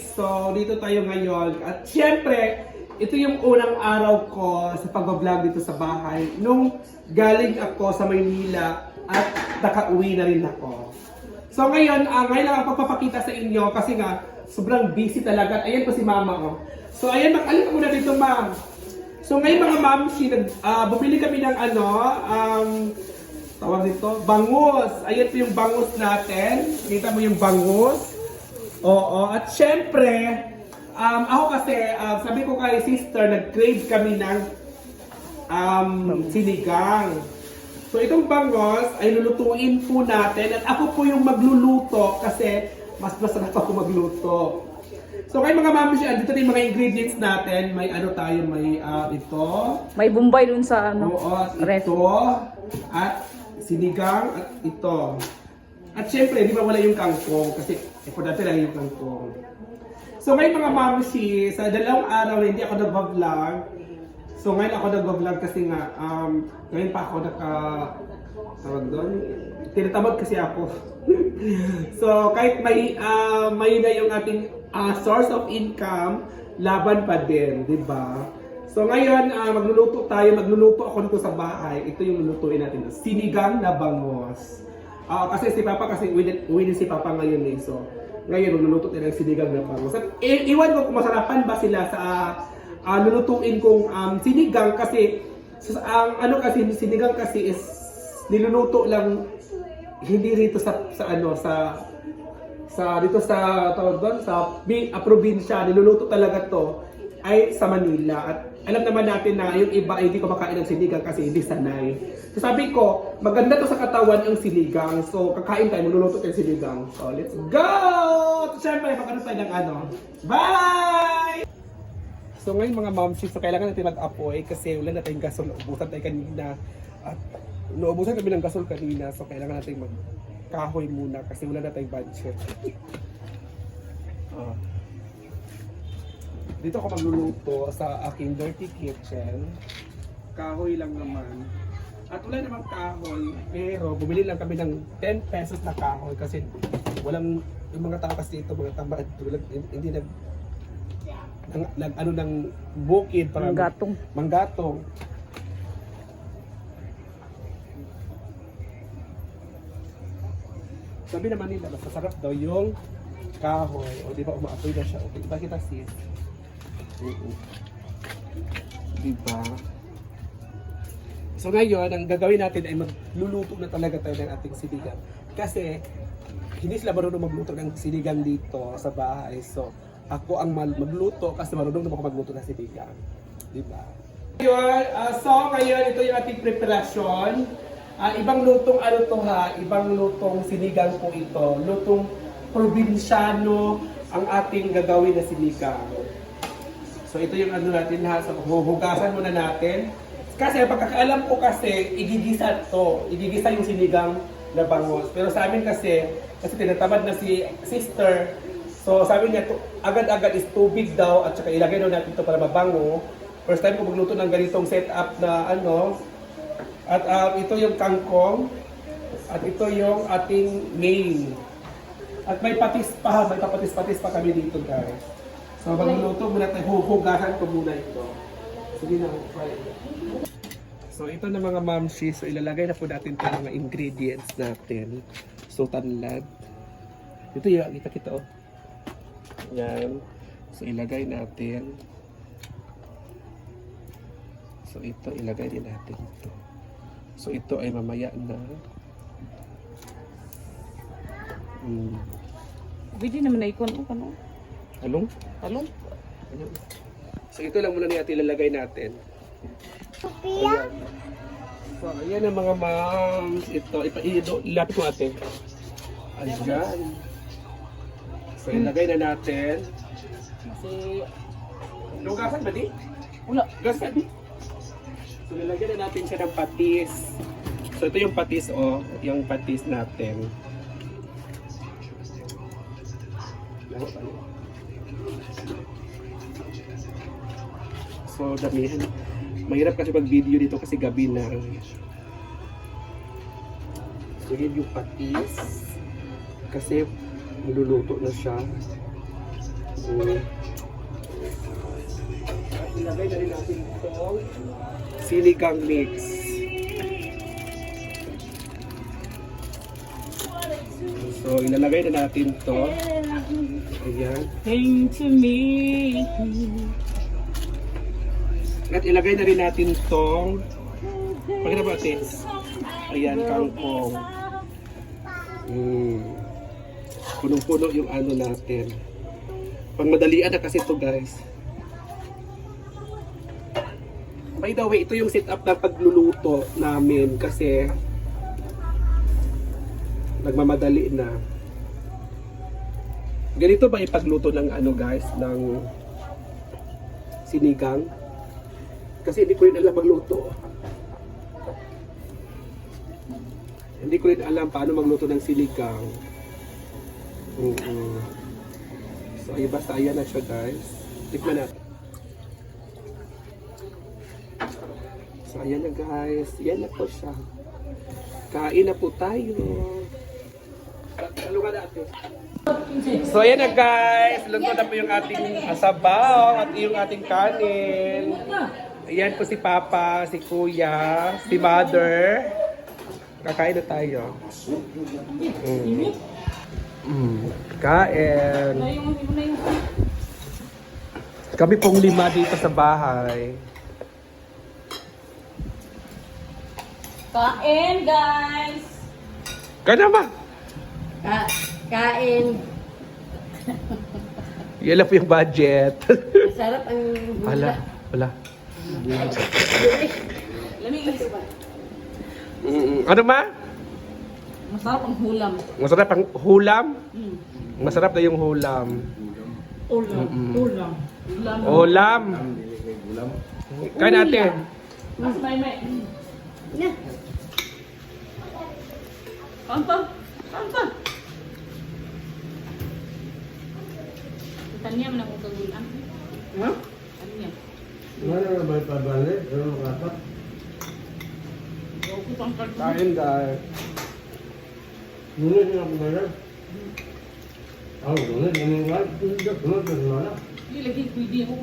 So, dito tayo ngayon. At syempre, ito yung unang araw ko sa pag-vlog dito sa bahay. Nung galing ako sa Maynila at nakauwi na rin ako. So ngayon, uh, ngayon lang ako papakita sa inyo kasi nga, sobrang busy talaga. At ayan po si mama oh. So ayan, mag-alin ka muna dito ma'am. So ngayon mga ma'am, uh, bumili kami ng ano, um, tawag dito, bangus. Ayan po yung bangus natin. Kita mo yung bangus. Oo, at syempre, um, ako kasi, uh, sabi ko kay sister, nag-crave kami ng um, sinigang. So itong bangos ay lulutuin po natin at ako po yung magluluto kasi mas masarap ako magluto. So kay mga mami siya, dito na yung mga ingredients natin. May ano tayo, may uh, ito. May bumbay dun sa ano. Oo, at ref. ito. At sinigang at ito. At syempre, di ba wala yung kangkong kasi importante lang yung kangkong. So ngayon mga mamsi, sa dalawang araw hindi ako nag-vlog. So ngayon ako nag-vlog kasi nga, um, ngayon pa ako naka, tawag doon, tinatamad kasi ako. so kahit may, uh, may na yung ating uh, source of income, laban pa din, di ba? So ngayon, uh, magluluto tayo, magluluto ako nito sa bahay. Ito yung lulutuin natin, sinigang na bangos. Ah, kasi si Papa kasi uwi din si Papa ngayon eh. So, ngayon magluluto tayo ng sinigang na bangos. At i- iwan ko kung masarapan ba sila sa ah, lulutuin kong um, sinigang kasi sa, ang ano kasi sinigang kasi is niluluto lang hindi rito sa sa ano sa sa dito sa tawag doon sa bi, ah, probinsya niluluto talaga to ay sa Manila at alam naman natin na yung iba ay hindi kumakain ng sinigang kasi hindi sanay. So sabi ko, maganda to sa katawan ang sinigang. So kakain tayo, magluluto tayo ng sinigang. So let's go! Siyempre, magkano tayo ng ano. Bye! So ngayon mga momsi, so kailangan natin mag-apoy kasi wala na tayong gasol. Ubusan tayo kanina. At naubusan kami ng gasol kanina. So kailangan natin mag-kahoy muna kasi wala na tayong budget. Ah. Dito ako magluluto sa aking dirty kitchen. Kahoy lang naman. At wala namang kahoy, pero bumili lang kami ng 10 pesos na kahoy kasi walang yung mga tao kasi ito mga tamad walang, hindi nag nag, nag ano ng bukid para Manggatong. manggatong. Sabi naman nila, mas masarap daw yung kahoy. O di ba, umaapoy na siya. Okay, bakit sis? Oo. Di ba? So ngayon, ang gagawin natin ay magluluto na talaga tayo ng ating sinigang. Kasi, hindi sila marunong magluto ng sinigang dito sa bahay. So, ako ang magluto kasi marunong naman ako magluto ng sinigang. Di ba? Ngayon, ah, so ngayon, ito yung ating preparasyon. Ah, ibang lutong ano to ha, ibang lutong sinigang po ito. Lutong probinsyano ang ating gagawin na sinigang. So ito yung ano natin ha, so huhugasan muna natin. Kasi pagkakaalam ko kasi, igigisa to, igigisa yung sinigang na bangos. Pero sa amin kasi, kasi tinatamad na si sister, so sabi niya, agad-agad is tubig daw at saka ilagay daw natin to para mabango. First time ko magluto ng ganitong setup na ano, at um, ito yung kangkong, at ito yung ating main. At may patis pa, may papatis-patis pa kami dito guys. So magluluto muna tayo, huhugasan ko muna ito. Sige na, try. So ito na mga mamshi, so ilalagay na po natin itong mga ingredients natin. So tanlad. Ito yung, kita kita oh. Yan. So ilagay natin. So ito, ilagay din natin ito. So ito ay mamaya na. Hmm. Pwede naman na ikon. Oh, ano? Anong? Talong. Ayan. So ito lang muna natin ilalagay natin. Ayan. So ayan ang mga moms. Ito, ipaido, ilapit mo ate. Ayan. So ilagay na natin. Kasi, lugasan ba di? Wala. Gas ba di? So nilagyan na natin siya ng patis. So ito yung patis oh, yung patis natin. Lahat ano? So damihan. Mahirap kasi pag video dito kasi gabi na. So yun yung patis. Kasi niluluto na siya. Mm. Ilagay na rin natin itong sinigang mix. So, ilalagay na natin to. Ayan. Came to me. At ilagay na rin natin tong Pakita ba ate? Ayan, kangkong. Mm. Punong-puno yung ano natin. Pang madalian na kasi to guys. By the way, ito yung setup ng pagluluto namin kasi nagmamadali na. Ganito ba ipagluto ng ano guys, ng sinigang? Kasi hindi ko rin alam magluto. Hindi ko rin alam paano magluto ng sinigang. Oo. So, ay basta ayan na siya guys. Tikman natin. So, ayan na guys. Yan na po siya. Kain na po tayo. So, ayan na guys. Luto na po yung ating asabaw at yung ating kanin. Ayan po si Papa, si Kuya, si Mother. Kakain na tayo. Mm. Mm. Kain. Kami pong lima dito sa bahay. Kain, guys! Ka naman. Ka kain. Yan lang po yung budget. Masarap ang wala. Wala. Lamig ito ba? Mm, ano ma? Masarap ang hulam. Masarap ang hulam. Mm. Masarap na yung hulam. Ulam. Mm-mm. Ulam. Ulam. Hulam. Kain natin. Mas may may. Na. Kanta. Kain guys. Nunod na ako na. Ang nunod, yung mga nunod na nunod. Hindi lagi pwede ako.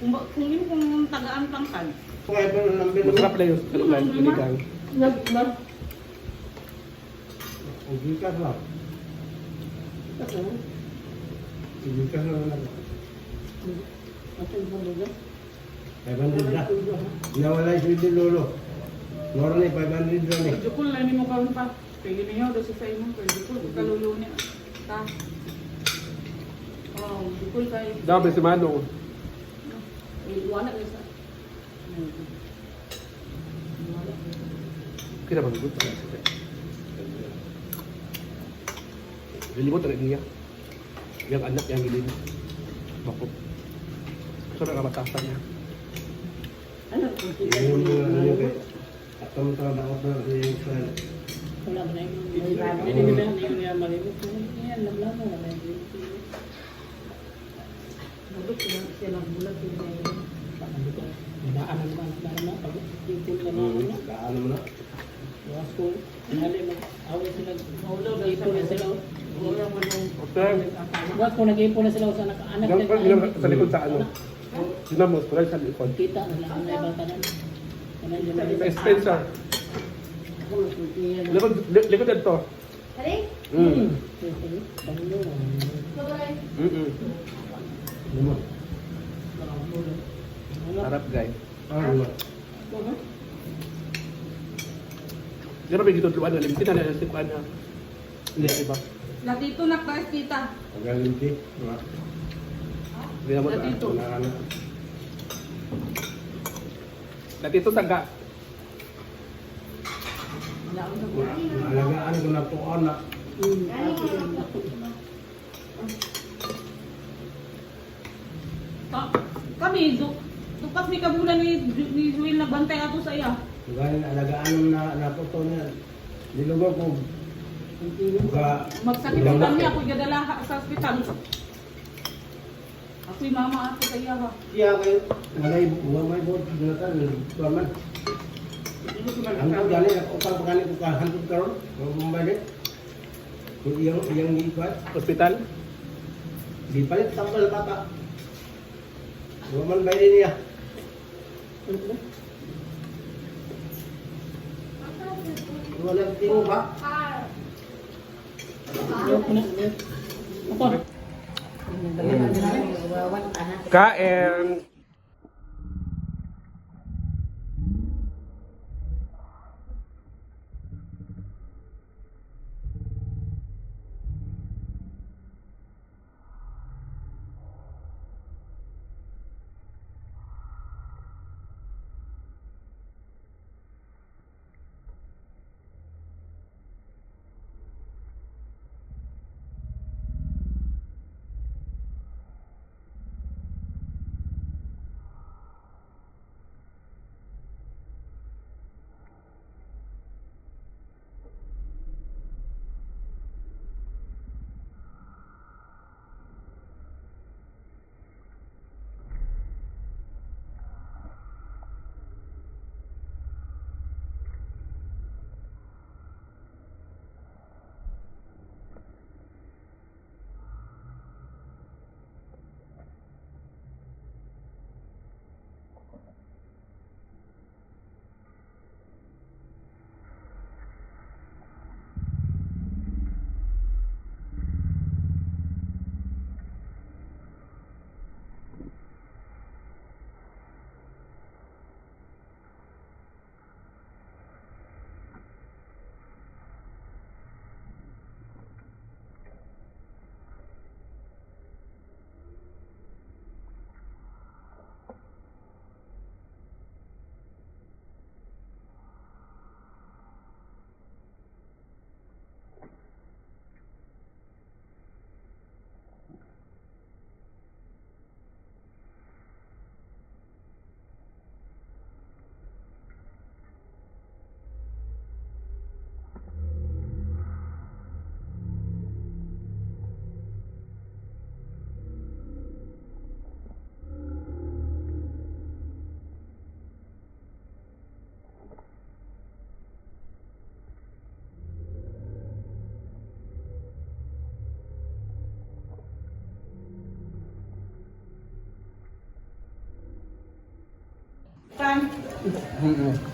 Kung ba, kung yun kung tagaan tangkal. Kaya pa na lambi Masarap na yung kalugan. Pinigang. Nag nag. Ang gikas na. Ang gikas na lang. Atin pa lugar. 500 na. Nawala yung sweldo lolo. Na yung 500 na ni. Medyo cool na mo karon pa. Pwede niyo daw sa imo, pwede cool. Kalulo niya. Ta. Oh, cool kay. Dabi si Manong. Eh, wala na sa. Kira bang good? Lilimot na rin niya. Yung anak yung hilin. Bakit? So nakabatasan niya. Ano Yung mga ano yung kay atong trabaho na yung sa wala ba na yung may bago. Hindi nila hindi niya malimot. Yan, lamlam na ba yung Bulot sila bulot yung may Daan ang mga para na ka na ano. kaano mo na. Mga school. Hali mag away sila. Maulo ipon na sila. Mo ko nag-ipon na sila sa anak-anak. Yung yung sa likod sa ano? Sino mo? Tulad sa likod. Kita na lang ang ibang tanan. Sa Spencer. Likod, li- likod dito. Mm. Banglo. Mm-mm. Lima. Sarap guys. Ah, lima. Di ba may gito luwan na limiti na na si Kuan ha? Hindi iba. Latito na guys kita. Pagalinti. Mga Hindi na mo Dati ito. na. Dati ito taga. Alagaan ko na po anak. Ka- Kami, du dupas ni kabulan ni, ni Joel na bantay ato sa iya. Galing alagaan na na po to niya. Dilugo ko. Magsakit ang kanya ako gadala sa ospital. Ako'y mama ato kaya ha. Iya kayo. Wala yung buwang may bod. Ginatan. Tuwaman. Hanggang gani. Upang pagani ko ka. Hanggang karon. Mabalik. Kung iyang iyang ipat. Hospital? Di palit tambal papa. Tuwaman bayan niya. Walang tingo ba? Ah. Ayoko na. Ako. Kain! 三，嗯。